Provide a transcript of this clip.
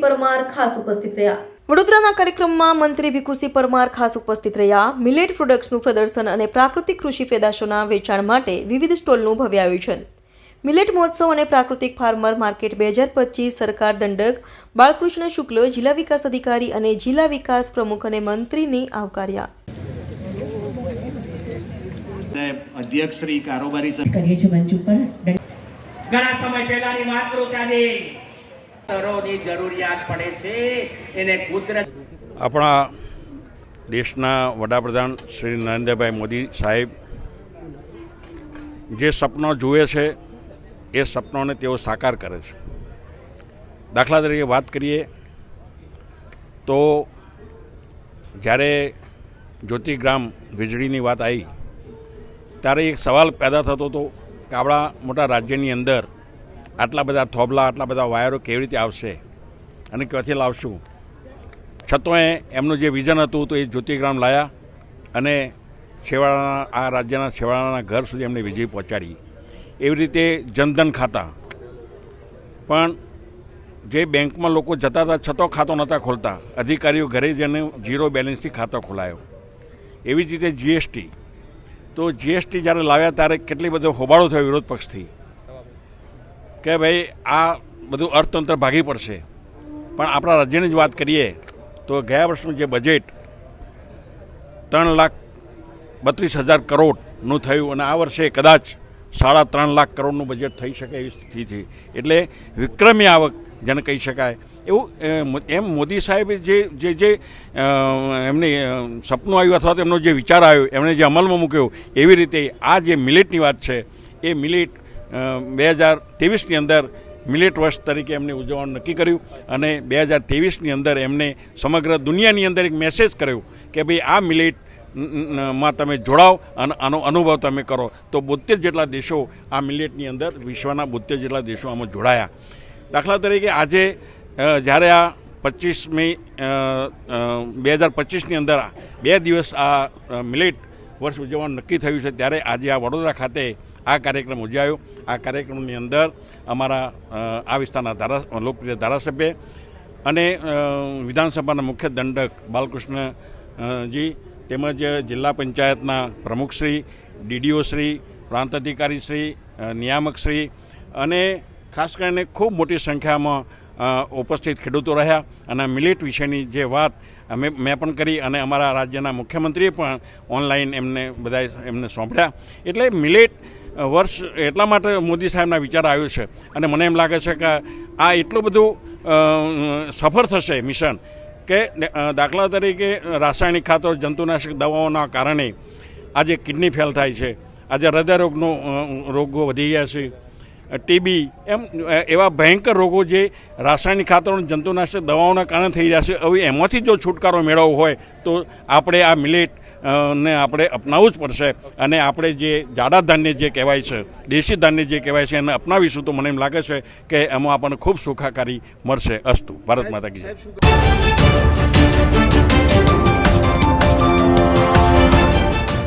પરમાર ખાસ ઉપસ્થિત રહ્યા. વડોદરાના કાર્યક્રમમાં મંત્રી ભીખુસિંહ પરમાર ખાસ ઉપસ્થિત રહ્યા. મિલેટ પ્રોડક્ટ્સનું પ્રદર્શન અને પ્રાકૃતિક કૃષિ પેદાશોના વેચાણ માટે વિવિધ સ્ટોલનું ભવ્ય આયોજન. મિલેટ મહોત્સવ અને પ્રાકૃતિક ફાર્મર માર્કેટ બે હજાર પચીસ સરકાર દંડક બાળકૃષ્ણ શુક્લ જિલ્લા વિકાસ અધિકારી અને જિલ્લા વિકાસ પ્રમુખ અને મંત્રીની આવકાર્યા. અધ્યક્ષ શ્રી કારોબારી કરીએ છીએ મંચ ઉપર. ઘણા સમય પહેલાની વાત કરું ત્યારે તરોની જરૂરિયાત પડે છે, એને કુદરત આપણા દેશના વડાપ્રધાન શ્રી નરેન્દ્રભાઈ મોદી સાહેબ જે સપનો જુએ છે, એ સપનોને તેઓ સાકાર કરે છે. દાખલા તરીકે વાત કરીએ તો જ્યારે જ્યોતિગ્રામ વીજળીની વાત આવી, ત્યારે એક સવાલ પેદા થતો હતો કે આપણા મોટા રાજ્યની અંદર આટલા બધા થોભલા, આટલા બધા વાયરો કેવી રીતે આવશે? અને ક્યાંથી લાવશું? છતાંય એમનું જે વિઝન હતું તો એ જ્યોતિગ્રામ લાયા અને છેવાડાના, આ રાજ્યના છેવાડાના ઘર સુધી એમને વીજળી પહોંચાડી. એવી રીતે જનધન ખાતા. પણ જે બેંકમાં લોકો જતા હતા, છતાં ખાતો નહોતા ખોલતા. અધિકારીઓ ઘરે જઈને ઝીરો બેલેન્સથી ખાતો ખોલાયો. એવી જ રીતે જીએસટી તો જીએસટી જ્યારે લાવ્યા ત્યારે કેટલી બધો હોબાળો થયો વિરોધ પક્ષથી. કે ભાઈ, આ બધું અર્થતંત્ર ભાગી પડશે. પણ આપણા રાજ્યની જ વાત કરીએ, તો ગયા વર્ષનું જે બજેટ ત્રણ લાખ બત્રીસ હજાર કરોડનું થયું અને આ વર્ષે કદાચ સાડા ત્રણ લાખ કરોડનું બજેટ થઈ શકે એવી સ્થિતિ થઈ એટલે વિક્રમી આવક જેને કહી શકાય. એવું એમ મોદી સાહેબે જે જે જે એમની સપનું આવ્યું અથવા તો એમનો જે વિચાર આવ્યો, એમણે જે અમલમાં મૂક્યો, એવી રીતે આ જે મિલેટની વાત છે, એ મિલેટ બે હજાર ત્રેવીસની અંદર મિલેટ વર્ષ તરીકે એમને ઉજવવાનું નક્કી કર્યું અને બે હજાર ત્રેવીસની અંદર એમને સમગ્ર દુનિયાની અંદર એક મેસેજ કર્યો કે ભાઈ આ મિલેટમાં તમે જોડાઓ અને આનો અનુભવ તમે કરો. તો બોતેર જેટલા દેશો આ મિલેટની અંદર વિશ્વના બોતેર જેટલા દેશો આમાં જોડાયા. દાખલા તરીકે આજે જ્યારે આ પચીસ મે બે હજાર પચીસની અંદર બે દિવસ આ મિલેટ વર્ષ ઉજવવાનું નક્કી થયું છે, ત્યારે આજે આ વડોદરા ખાતે આ કાર્યક્રમ ઉજવાયો. આ કાર્યક્રમની અંદર અમારા આ વિસ્તારના ધારા, લોકપ્રિય ધારાસભ્ય અને વિધાનસભાના મુખ્ય દંડક બાલકૃષ્ણજી તેમજ જિલ્લા પંચાયતના પ્રમુખશ્રી ડીડીઓશ્રી પ્રાંત અધિકારીશ્રી નિયામકશ્રી અને ખાસ કરીને ખૂબ મોટી સંખ્યામાં ઉપસ્થિત ખેડૂતો રહ્યા અને મિલેટ વિશેની જે વાત અમે, મેં પણ કરી અને અમારા રાજ્યના મુખ્યમંત્રીએ પણ ઓનલાઈન એમને બધા એમને સોંપડ્યા એટલે મિલેટ વર્ષ એટલા માટે મોદી સાહેબના વિચાર આવ્યો છે. અને મને એમ લાગે છે કે આ એટલું બધું સફળ થશે મિશન કે દાખલા તરીકે રાસાયણિક ખાતર, જંતુનાશક દવાઓના કારણે આજે કિડની ફેલ થાય છે. આજે હૃદયરોગનો રોગો વધી ગયા છે. ટીબી એમ એવા ભયંકર રોગો જે રાસાયણિક ખાતરો જંતુનાશક દવાઓના કારણે થઈ રહ્યા છે. હવે એમાંથી જો છુટકારો મેળવવો હોય તો આપણે આ મિલેટ ને આપણે અપનાવવું જ પડશે અને આપણે જે જાડા ધાન્ય જે કહેવાય છે, દેશી ધાન્ય જે કહેવાય છે, એને અપનાવીશું તો મને એમ લાગે છે કે એમાં આપણને ખૂબ સુખાકારી મળશે અસ્તુ ભારત માતા કી.